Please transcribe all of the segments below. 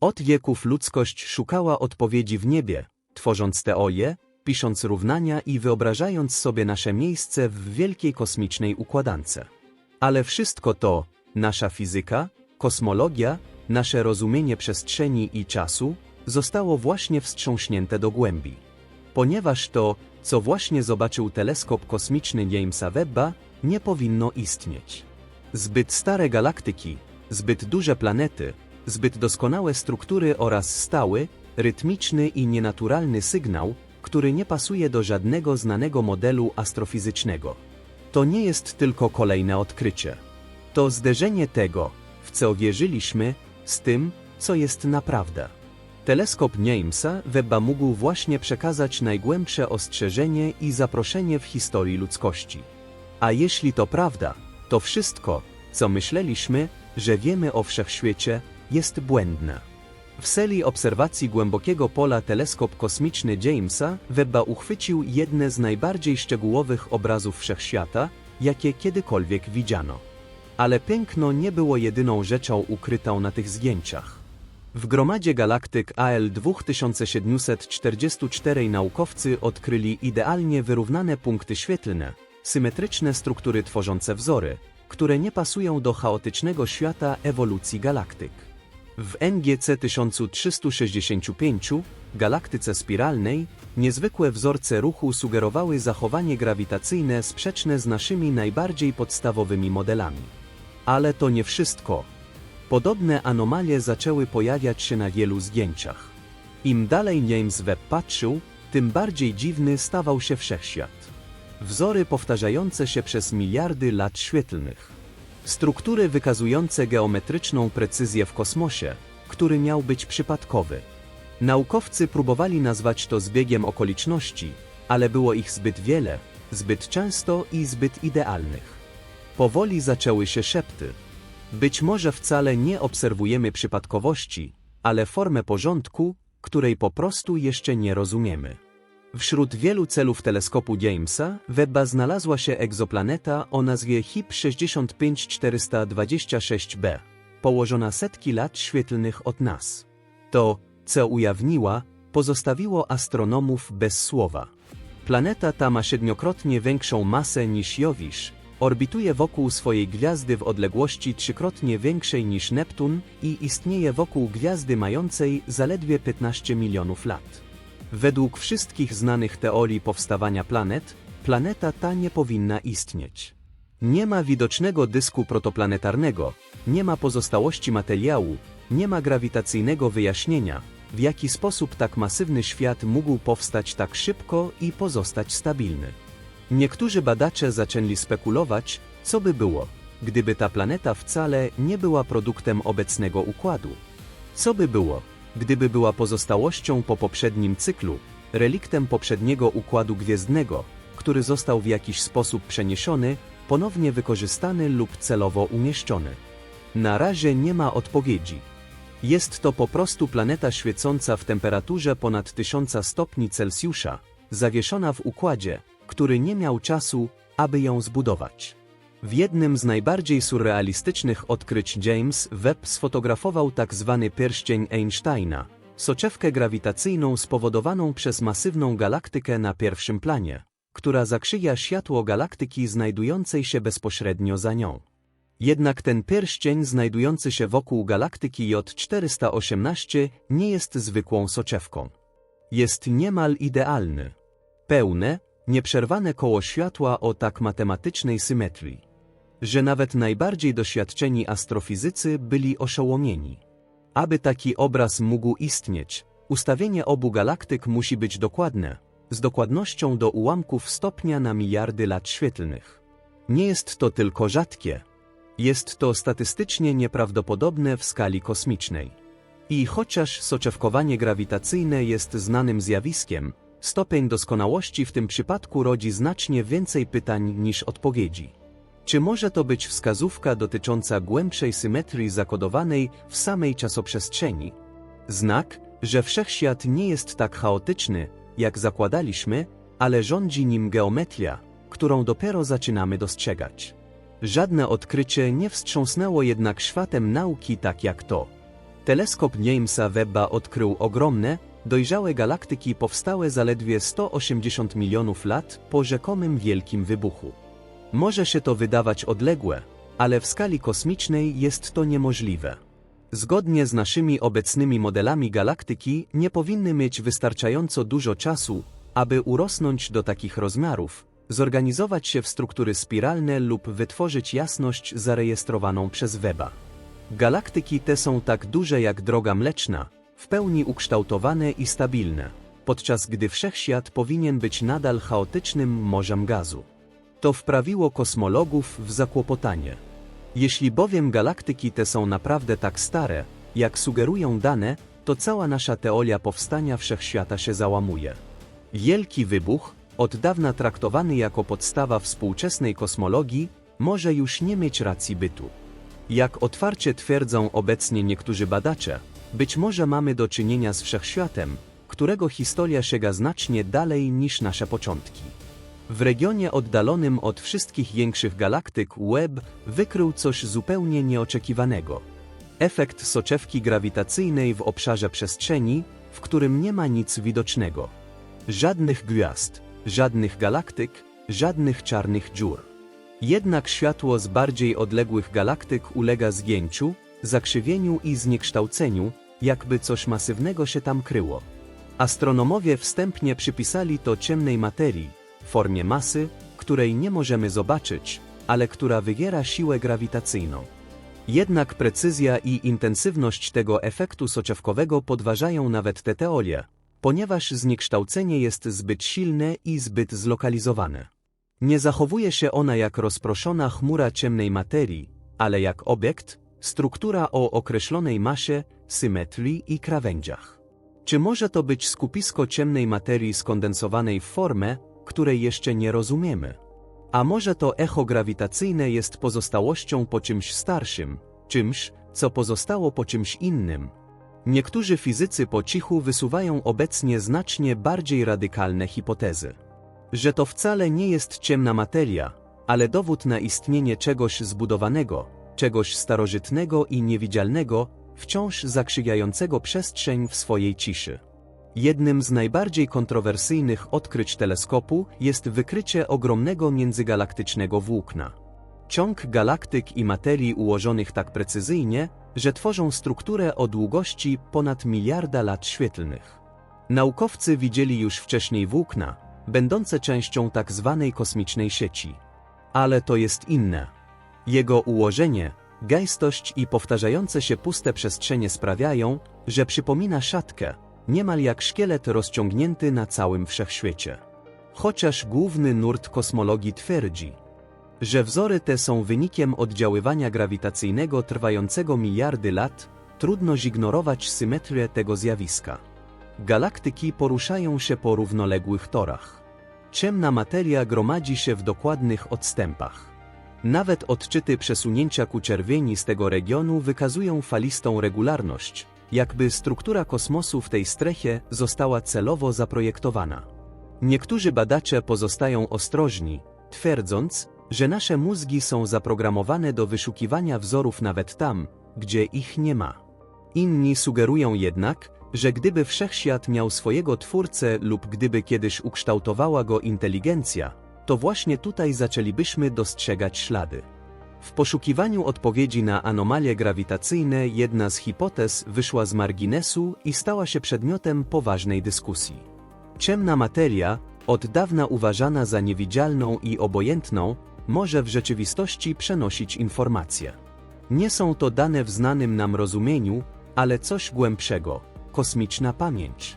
Od wieków ludzkość szukała odpowiedzi w niebie, tworząc teorie, pisząc równania i wyobrażając sobie nasze miejsce w wielkiej kosmicznej układance. Ale wszystko to, nasza fizyka, kosmologia, nasze rozumienie przestrzeni i czasu, zostało właśnie wstrząśnięte do głębi. Ponieważ to, co właśnie zobaczył teleskop kosmiczny Jamesa Webba, nie powinno istnieć. Zbyt stare galaktyki, zbyt duże planety, zbyt doskonałe struktury oraz stały, rytmiczny i nienaturalny sygnał, który nie pasuje do żadnego znanego modelu astrofizycznego. To nie jest tylko kolejne odkrycie. To zderzenie tego, w co wierzyliśmy, z tym, co jest naprawdę. Teleskop Jamesa Webba mógł właśnie przekazać najgłębsze ostrzeżenie i zaproszenie w historii ludzkości. A jeśli to prawda, to wszystko, co myśleliśmy, że wiemy o wszechświecie, jest błędne. W serii obserwacji głębokiego pola teleskop kosmiczny Jamesa Webba uchwycił jedne z najbardziej szczegółowych obrazów wszechświata, jakie kiedykolwiek widziano. Ale piękno nie było jedyną rzeczą ukrytą na tych zdjęciach. W gromadzie galaktyk AL 2744 naukowcy odkryli idealnie wyrównane punkty świetlne, symetryczne struktury tworzące wzory, które nie pasują do chaotycznego świata ewolucji galaktyk. W NGC 1365, galaktyce spiralnej, niezwykłe wzorce ruchu sugerowały zachowanie grawitacyjne sprzeczne z naszymi najbardziej podstawowymi modelami. Ale to nie wszystko. Podobne anomalie zaczęły pojawiać się na wielu zdjęciach. Im dalej James Webb patrzył, tym bardziej dziwny stawał się wszechświat. Wzory powtarzające się przez miliardy lat świetlnych. Struktury wykazujące geometryczną precyzję w kosmosie, który miał być przypadkowy. Naukowcy próbowali nazwać to zbiegiem okoliczności, ale było ich zbyt wiele, zbyt często i zbyt idealnych. Powoli zaczęły się szepty. Być może wcale nie obserwujemy przypadkowości, ale formę porządku, której po prostu jeszcze nie rozumiemy. Wśród wielu celów teleskopu Jamesa, Webba znalazła się egzoplaneta o nazwie HIP 65426b, położona setki lat świetlnych od nas. To, co ujawniła, pozostawiło astronomów bez słowa. Planeta ta ma siedmiokrotnie większą masę niż Jowisz, orbituje wokół swojej gwiazdy w odległości trzykrotnie większej niż Neptun i istnieje wokół gwiazdy mającej zaledwie 15 milionów lat. Według wszystkich znanych teorii powstawania planet, planeta ta nie powinna istnieć. Nie ma widocznego dysku protoplanetarnego, nie ma pozostałości materiału, nie ma grawitacyjnego wyjaśnienia, w jaki sposób tak masywny świat mógł powstać tak szybko i pozostać stabilny. Niektórzy badacze zaczęli spekulować, co by było, gdyby ta planeta wcale nie była produktem obecnego układu. Co by było, gdyby była pozostałością po poprzednim cyklu, reliktem poprzedniego układu gwiezdnego, który został w jakiś sposób przeniesiony, ponownie wykorzystany lub celowo umieszczony. Na razie nie ma odpowiedzi. Jest to po prostu planeta świecąca w temperaturze ponad 1000 stopni Celsjusza, zawieszona w układzie, który nie miał czasu, aby ją zbudować. W jednym z najbardziej surrealistycznych odkryć James Webb sfotografował tak zwany pierścień Einsteina, soczewkę grawitacyjną spowodowaną przez masywną galaktykę na pierwszym planie, która zakrzyja światło galaktyki znajdującej się bezpośrednio za nią. Jednak ten pierścień znajdujący się wokół galaktyki J418 nie jest zwykłą soczewką. Jest niemal idealny. Pełne, nieprzerwane koło światła o tak matematycznej symetrii że nawet najbardziej doświadczeni astrofizycy byli oszołomieni. Aby taki obraz mógł istnieć, ustawienie obu galaktyk musi być dokładne, z dokładnością do ułamków stopnia na miliardy lat świetlnych. Nie jest to tylko rzadkie. Jest to statystycznie nieprawdopodobne w skali kosmicznej. I chociaż soczewkowanie grawitacyjne jest znanym zjawiskiem, stopień doskonałości w tym przypadku rodzi znacznie więcej pytań niż odpowiedzi. Czy może to być wskazówka dotycząca głębszej symetrii zakodowanej w samej czasoprzestrzeni? Znak, że wszechświat nie jest tak chaotyczny, jak zakładaliśmy, ale rządzi nim geometria, którą dopiero zaczynamy dostrzegać. Żadne odkrycie nie wstrząsnęło jednak światem nauki tak jak to. Teleskop Jamesa Webba odkrył ogromne, dojrzałe galaktyki powstałe zaledwie 180 milionów lat po rzekomym wielkim wybuchu. Może się to wydawać odległe, ale w skali kosmicznej jest to niemożliwe. Zgodnie z naszymi obecnymi modelami galaktyki nie powinny mieć wystarczająco dużo czasu, aby urosnąć do takich rozmiarów, zorganizować się w struktury spiralne lub wytworzyć jasność zarejestrowaną przez Weba. Galaktyki te są tak duże jak droga mleczna, w pełni ukształtowane i stabilne, podczas gdy wszechświat powinien być nadal chaotycznym morzem gazu. To wprawiło kosmologów w zakłopotanie. Jeśli bowiem galaktyki te są naprawdę tak stare, jak sugerują dane, to cała nasza teoria powstania wszechświata się załamuje. Wielki wybuch, od dawna traktowany jako podstawa współczesnej kosmologii, może już nie mieć racji bytu. Jak otwarcie twierdzą obecnie niektórzy badacze, być może mamy do czynienia z wszechświatem, którego historia sięga znacznie dalej niż nasze początki. W regionie oddalonym od wszystkich większych galaktyk Webb wykrył coś zupełnie nieoczekiwanego. Efekt soczewki grawitacyjnej w obszarze przestrzeni, w którym nie ma nic widocznego. Żadnych gwiazd, żadnych galaktyk, żadnych czarnych dziur. Jednak światło z bardziej odległych galaktyk ulega zgięciu, zakrzywieniu i zniekształceniu, jakby coś masywnego się tam kryło. Astronomowie wstępnie przypisali to ciemnej materii, formie masy, której nie możemy zobaczyć, ale która wywiera siłę grawitacyjną. Jednak precyzja i intensywność tego efektu soczewkowego podważają nawet te teorie, ponieważ zniekształcenie jest zbyt silne i zbyt zlokalizowane. Nie zachowuje się ona jak rozproszona chmura ciemnej materii, ale jak obiekt, struktura o określonej masie, symetrii i krawędziach. Czy może to być skupisko ciemnej materii skondensowanej w formę, której jeszcze nie rozumiemy? A może to echo grawitacyjne jest pozostałością po czymś starszym, czymś, co pozostało po czymś innym? Niektórzy fizycy po cichu wysuwają obecnie znacznie bardziej radykalne hipotezy. Że to wcale nie jest ciemna materia, ale dowód na istnienie czegoś zbudowanego, czegoś starożytnego i niewidzialnego, wciąż zakrzywiającego przestrzeń w swojej ciszy. Jednym z najbardziej kontrowersyjnych odkryć teleskopu jest wykrycie ogromnego międzygalaktycznego włókna. Ciąg galaktyk i materii ułożonych tak precyzyjnie, że tworzą strukturę o długości ponad miliarda lat świetlnych. Naukowcy widzieli już wcześniej włókna, będące częścią tak zwanej kosmicznej sieci. Ale to jest inne. Jego ułożenie, gęstość i powtarzające się puste przestrzenie sprawiają, że przypomina szatkę, niemal jak szkielet rozciągnięty na całym wszechświecie. Chociaż główny nurt kosmologii twierdzi, że wzory te są wynikiem oddziaływania grawitacyjnego trwającego miliardy lat, trudno zignorować symetrię tego zjawiska. Galaktyki poruszają się po równoległych torach. Ciemna materia gromadzi się w dokładnych odstępach. Nawet odczyty przesunięcia ku czerwieni z tego regionu wykazują falistą regularność, jakby struktura kosmosu w tej strefie została celowo zaprojektowana. Niektórzy badacze pozostają ostrożni, twierdząc, że nasze mózgi są zaprogramowane do wyszukiwania wzorów nawet tam, gdzie ich nie ma. Inni sugerują jednak, że gdyby wszechświat miał swojego twórcę lub gdyby kiedyś ukształtowała go inteligencja, to właśnie tutaj zaczęlibyśmy dostrzegać ślady. W poszukiwaniu odpowiedzi na anomalie grawitacyjne jedna z hipotez wyszła z marginesu i stała się przedmiotem poważnej dyskusji. Ciemna materia, od dawna uważana za niewidzialną i obojętną, może w rzeczywistości przenosić informacje. Nie są to dane w znanym nam rozumieniu, ale coś głębszego kosmiczna pamięć.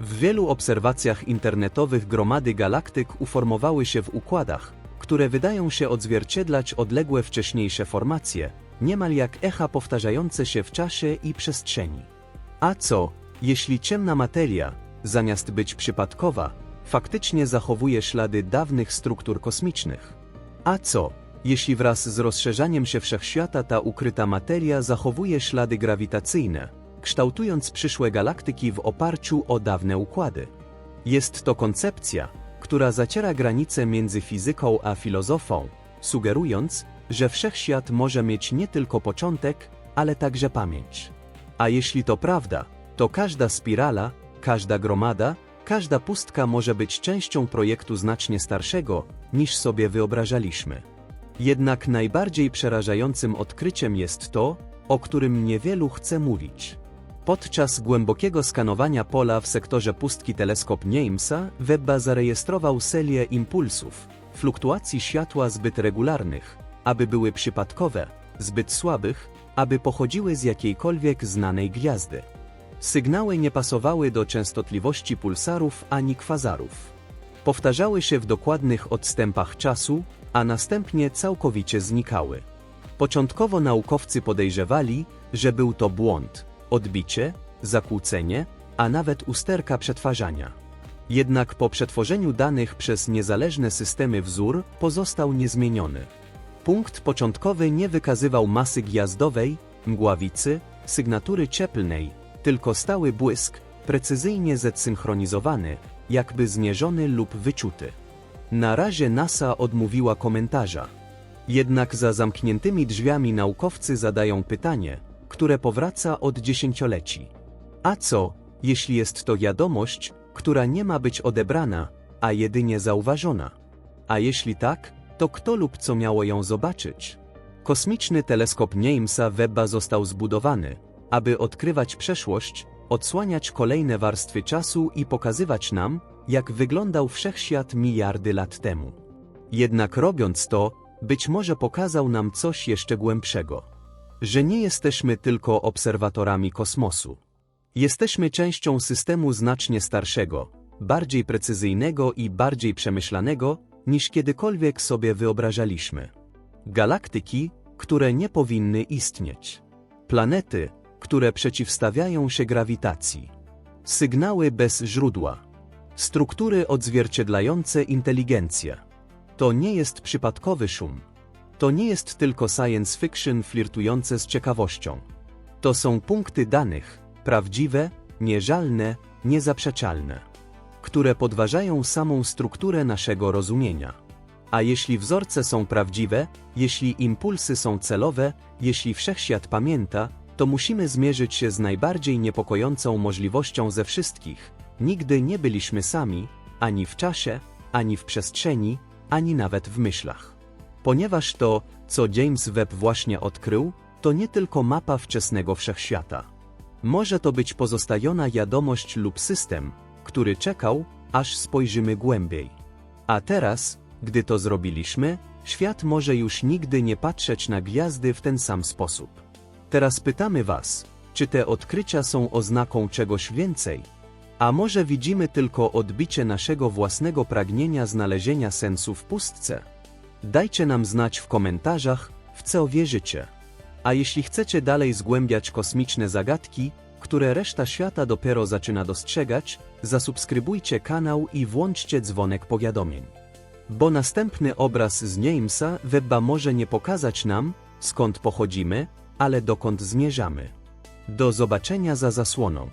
W wielu obserwacjach internetowych gromady galaktyk uformowały się w układach, które wydają się odzwierciedlać odległe wcześniejsze formacje, niemal jak echa powtarzające się w czasie i przestrzeni. A co, jeśli ciemna materia, zamiast być przypadkowa, faktycznie zachowuje ślady dawnych struktur kosmicznych? A co, jeśli wraz z rozszerzaniem się wszechświata ta ukryta materia zachowuje ślady grawitacyjne, kształtując przyszłe galaktyki w oparciu o dawne układy? Jest to koncepcja, która zaciera granice między fizyką a filozofą, sugerując, że wszechświat może mieć nie tylko początek, ale także pamięć. A jeśli to prawda, to każda spirala, każda gromada, każda pustka może być częścią projektu znacznie starszego, niż sobie wyobrażaliśmy. Jednak najbardziej przerażającym odkryciem jest to, o którym niewielu chce mówić. Podczas głębokiego skanowania pola w sektorze pustki teleskop Jamesa, Webba zarejestrował serię impulsów, fluktuacji światła zbyt regularnych, aby były przypadkowe, zbyt słabych, aby pochodziły z jakiejkolwiek znanej gwiazdy. Sygnały nie pasowały do częstotliwości pulsarów ani kwazarów. Powtarzały się w dokładnych odstępach czasu, a następnie całkowicie znikały. Początkowo naukowcy podejrzewali, że był to błąd, odbicie, zakłócenie, a nawet usterka przetwarzania. Jednak po przetworzeniu danych przez niezależne systemy wzór pozostał niezmieniony. Punkt początkowy nie wykazywał masy gwiazdowej, mgławicy, sygnatury cieplnej, tylko stały błysk, precyzyjnie zesynchronizowany, jakby zmierzony lub wyczuty. Na razie NASA odmówiła komentarza. Jednak za zamkniętymi drzwiami naukowcy zadają pytanie, które powraca od dziesięcioleci. A co, jeśli jest to wiadomość, która nie ma być odebrana, a jedynie zauważona? A jeśli tak, to kto lub co miało ją zobaczyć? Kosmiczny teleskop Jamesa Webba został zbudowany, aby odkrywać przeszłość, odsłaniać kolejne warstwy czasu i pokazywać nam, jak wyglądał wszechświat miliardy lat temu. Jednak robiąc to, być może pokazał nam coś jeszcze głębszego. Że nie jesteśmy tylko obserwatorami kosmosu. Jesteśmy częścią systemu znacznie starszego, bardziej precyzyjnego i bardziej przemyślanego, niż kiedykolwiek sobie wyobrażaliśmy. Galaktyki, które nie powinny istnieć. Planety, które przeciwstawiają się grawitacji. Sygnały bez źródła. Struktury odzwierciedlające inteligencję. To nie jest przypadkowy szum. To nie jest tylko science fiction flirtujące z ciekawością. To są punkty danych, prawdziwe, nieżalne, niezaprzeczalne, które podważają samą strukturę naszego rozumienia. A jeśli wzorce są prawdziwe, jeśli impulsy są celowe, jeśli wszechświat pamięta, to musimy zmierzyć się z najbardziej niepokojącą możliwością ze wszystkich. Nigdy nie byliśmy sami, ani w czasie, ani w przestrzeni, ani nawet w myślach. Ponieważ to, co James Webb właśnie odkrył, to nie tylko mapa wczesnego wszechświata. Może to być pozostajona wiadomość lub system, który czekał, aż spojrzymy głębiej. A teraz, gdy to zrobiliśmy, świat może już nigdy nie patrzeć na gwiazdy w ten sam sposób. Teraz pytamy Was, czy te odkrycia są oznaką czegoś więcej? A może widzimy tylko odbicie naszego własnego pragnienia znalezienia sensu w pustce? Dajcie nam znać w komentarzach, w co wierzycie. A jeśli chcecie dalej zgłębiać kosmiczne zagadki, które reszta świata dopiero zaczyna dostrzegać, zasubskrybujcie kanał i włączcie dzwonek powiadomień. Bo następny obraz z Jamesa Webba może nie pokazać nam, skąd pochodzimy, ale dokąd zmierzamy. Do zobaczenia za zasłoną.